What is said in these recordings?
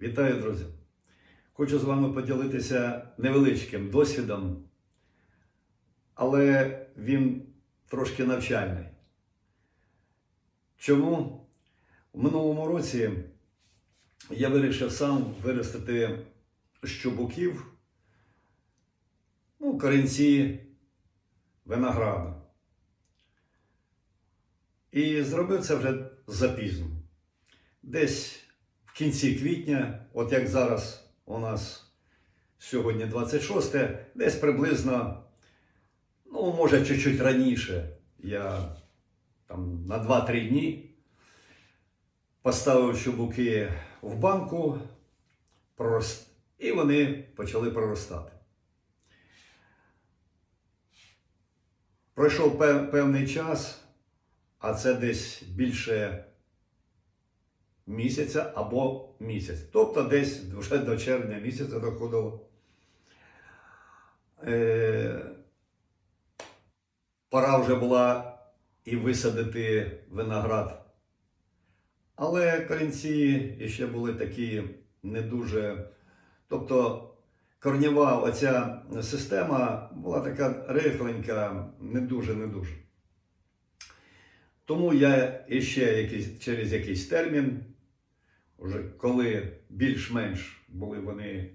Вітаю, друзі! Хочу з вами поділитися невеличким досвідом, але він трошки навчальний. Чому? У минулому році я вирішив сам виростити з чубуків ну, корінці винограду. І зробив це вже запізно. Десь в кінці квітня, от як зараз у нас сьогодні 26, десь приблизно, ну, може, чуть-чуть раніше, я там на 2-3 дні поставив чубуки в банку, пророс- і вони почали проростати. Пройшов пев- певний час, а це десь більше місяця або місяць. Тобто десь вже до червня місяця доходило. Е, пора вже була і висадити виноград. Але корінці ще були такі не дуже. Тобто корнєва оця система була така рихленька, не дуже, не дуже. Тому я іще якийсь, через якийсь термін, вже коли більш-менш були вони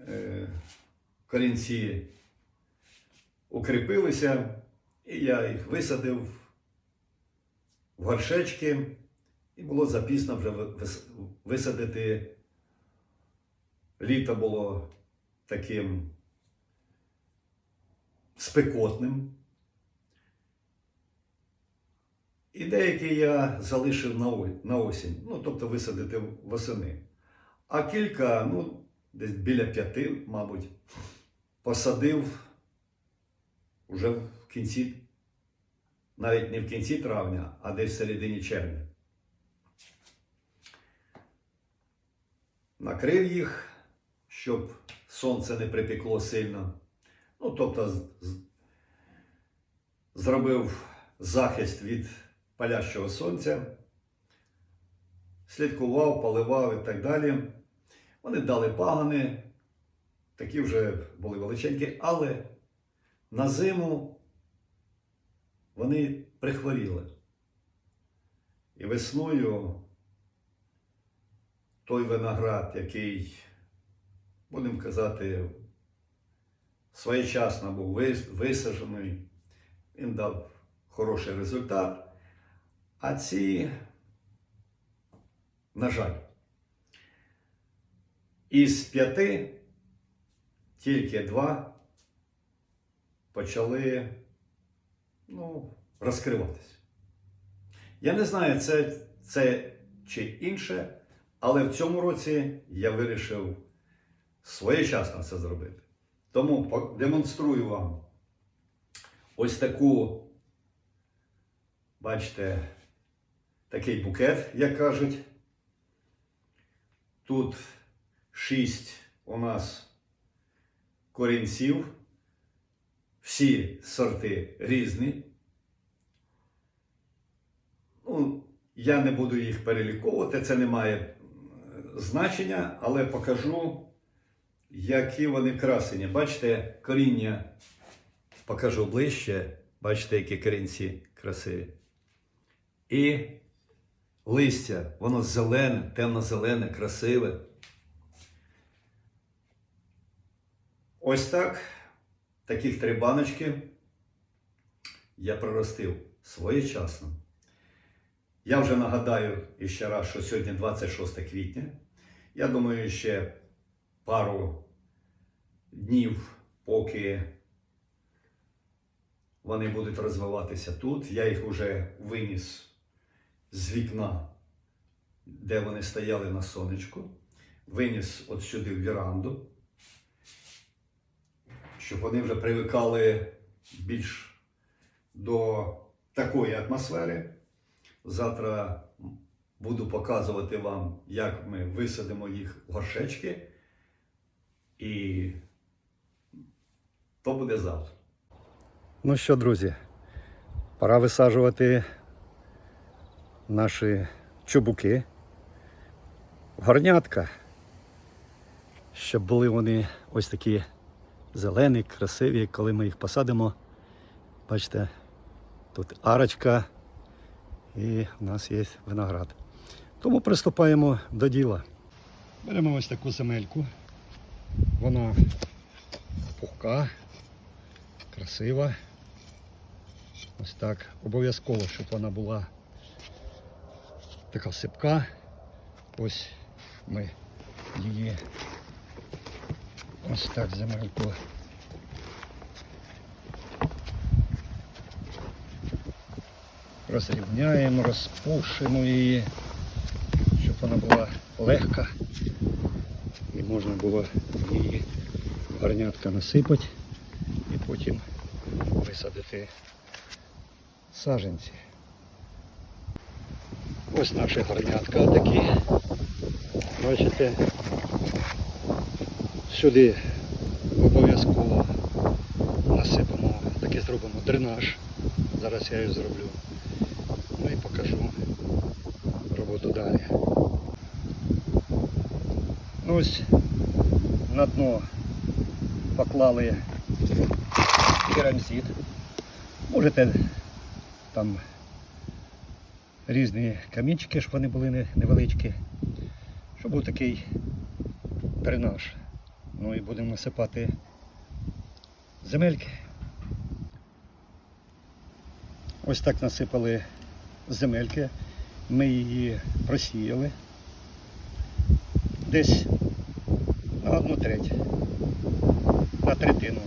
е, корінці укріпилися, і я їх висадив в горшечки, і було запізно вже висадити. Літо було таким спекотним. І деякі я залишив на, осінь, ну, тобто висадити восени. А кілька, ну, десь біля п'яти, мабуть, посадив уже в кінці, навіть не в кінці травня, а десь в середині червня. Накрив їх, щоб сонце не припекло сильно. Ну, тобто, зробив захист від палящого сонця, слідкував, поливав і так далі. Вони дали пагани, такі вже були величенькі, але на зиму вони прихворіли. І весною той виноград, який, будемо казати, своєчасно був висаджений, він дав хороший результат. А ці, на жаль, із п'яти тільки два почали ну, розкриватися. Я не знаю, це, це чи інше, але в цьому році я вирішив своєчасно це зробити. Тому демонструю вам ось таку, бачите, такий букет, як кажуть. Тут шість у нас корінців, всі сорти різні. Ну, я не буду їх переліковувати, це не має е, значення, але покажу, які вони красені. Бачите, коріння покажу ближче. Бачите, які корінці красиві. І листя, воно зелене, темно-зелене, красиве. Ось так, таких три баночки я проростив своєчасно. Я вже нагадаю іще раз, що сьогодні 26 квітня. Я думаю, ще пару днів, поки вони будуть розвиватися тут. Я їх вже виніс з вікна, де вони стояли на сонечку, виніс от сюди в віранду, щоб вони вже привикали більш до такої атмосфери. Завтра буду показувати вам, як ми висадимо їх в горшечки. І то буде завтра. Ну що, друзі, пора висаджувати наші чубуки. горнятка, щоб були вони ось такі зелені, красиві, коли ми їх посадимо. Бачите, тут арочка і в нас є виноград. Тому приступаємо до діла. Беремо ось таку земельку. Вона пухка, красива. Ось так. Обов'язково, щоб вона була така сипка. Ось ми її ось так земельку. Розрівняємо, розпушимо її, щоб вона була легка і можна було її гарнятка насипати і потім висадити саженці. Ось наші гарнятка такі. Бачите, сюди обов'язково насипемо, таки зробимо дренаж. Зараз я його зроблю. Ну і покажу роботу далі. Ну, Ось на дно поклали керамзит. Можете там різні камінчики, щоб вони були невеличкі. Щоб був такий дренаж. Ну і будемо насипати земельки. Ось так насипали земельки. Ми її просіяли. Десь на одну треть, на третину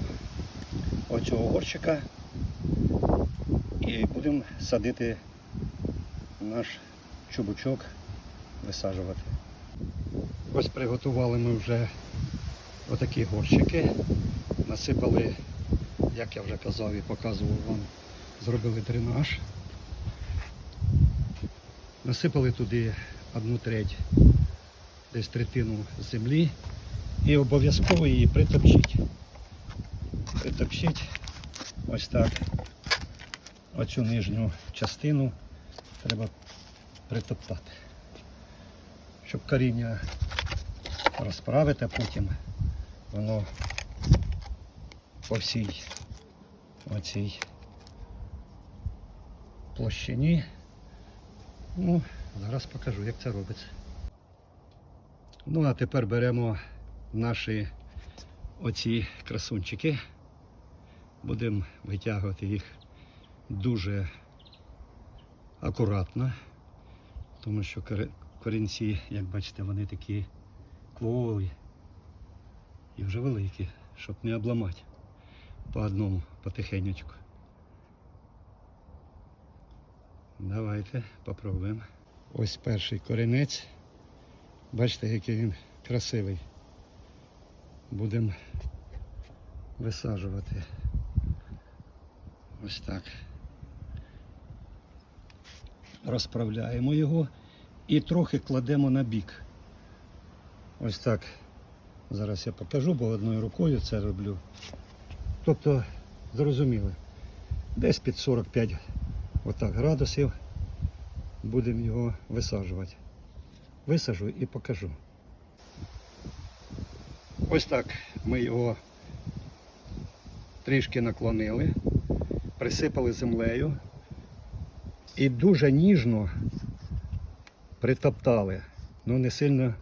оцього горщика. І будемо садити наш чубучок, висаджувати. Ось приготували ми вже отакі горщики. Насипали, як я вже казав і показував вам, зробили дренаж. Насипали туди одну треть, десь третину землі і обов'язково її притопчіть. Притопчіть ось так. Оцю нижню частину треба притоптати. Щоб коріння розправити, а потім воно по всій оцій площині. Ну, зараз покажу, як це робиться. Ну, а тепер беремо наші оці красунчики. Будемо витягувати їх дуже акуратно, тому що корінці, як бачите, вони такі кволі і вже великі, щоб не обламати по одному потихенечку. Давайте попробуємо. Ось перший корінець. Бачите, який він красивий. Будемо висаджувати. Ось так. Розправляємо його і трохи кладемо на бік. Ось так. Зараз я покажу, бо одною рукою це роблю. Тобто, зрозуміли, десь під 45 отак градусів будемо його висаджувати. Висажу і покажу. Ось так ми його трішки наклонили, присипали землею і дуже ніжно притоптали. Ну не сильно,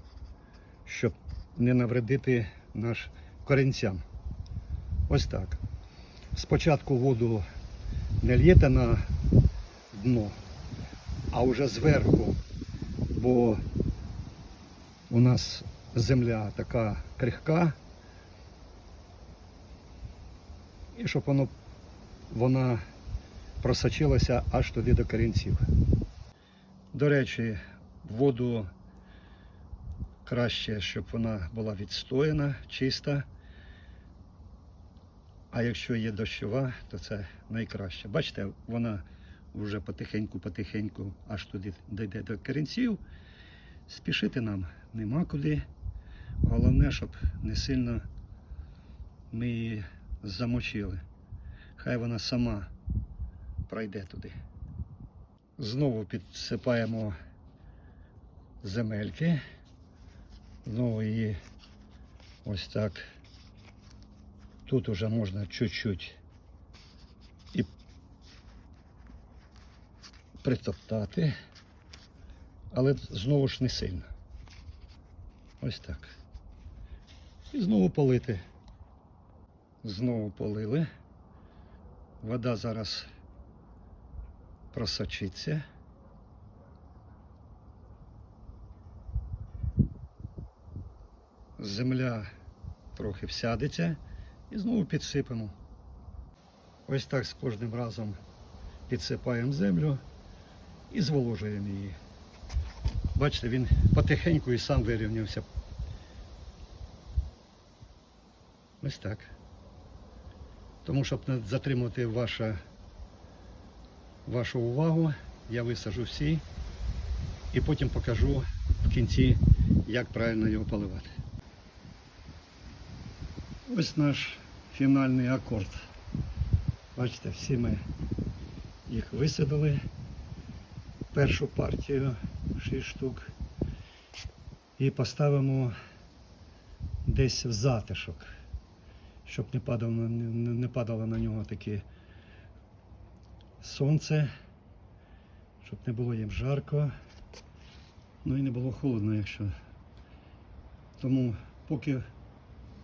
щоб не навредити наш корінцям. Ось так. Спочатку воду не л'єте на дно, а вже зверху, бо у нас земля така крихка. І щоб воно, вона просочилася аж туди до корінців. До речі, воду краще, щоб вона була відстояна, чиста. А якщо є дощова, то це найкраще. Бачите, вона вже потихеньку-потихеньку аж туди дійде до корінців. Спішити нам нема куди. Головне, щоб не сильно ми її замочили. Хай вона сама пройде туди. Знову підсипаємо земельки. Знову її ось так. Тут уже можна чуть-чуть і притоптати, але знову ж не сильно. Ось так. І знову полити. Знову полили. Вода зараз просочиться. Земля трохи всядеться і знову підсипемо. Ось так з кожним разом підсипаємо землю і зволожуємо її. Бачите, він потихеньку і сам вирівнявся. Ось так. Тому, щоб не затримати ваша, вашу увагу, я висажу всі і потім покажу в кінці, як правильно його поливати. Ось наш фінальний акорд. Бачите, всі ми їх висадили. Першу партію 6 штук. І поставимо десь в затишок, щоб не падало, не падало на нього таке сонце, щоб не було їм жарко, ну і не було холодно, якщо. Тому поки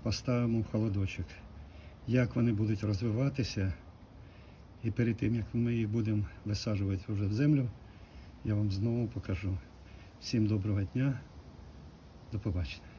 поставимо в холодочок. Як вони будуть розвиватися, і перед тим, як ми їх будемо висаджувати вже в землю, я вам знову покажу. Всім доброго дня, до побачення.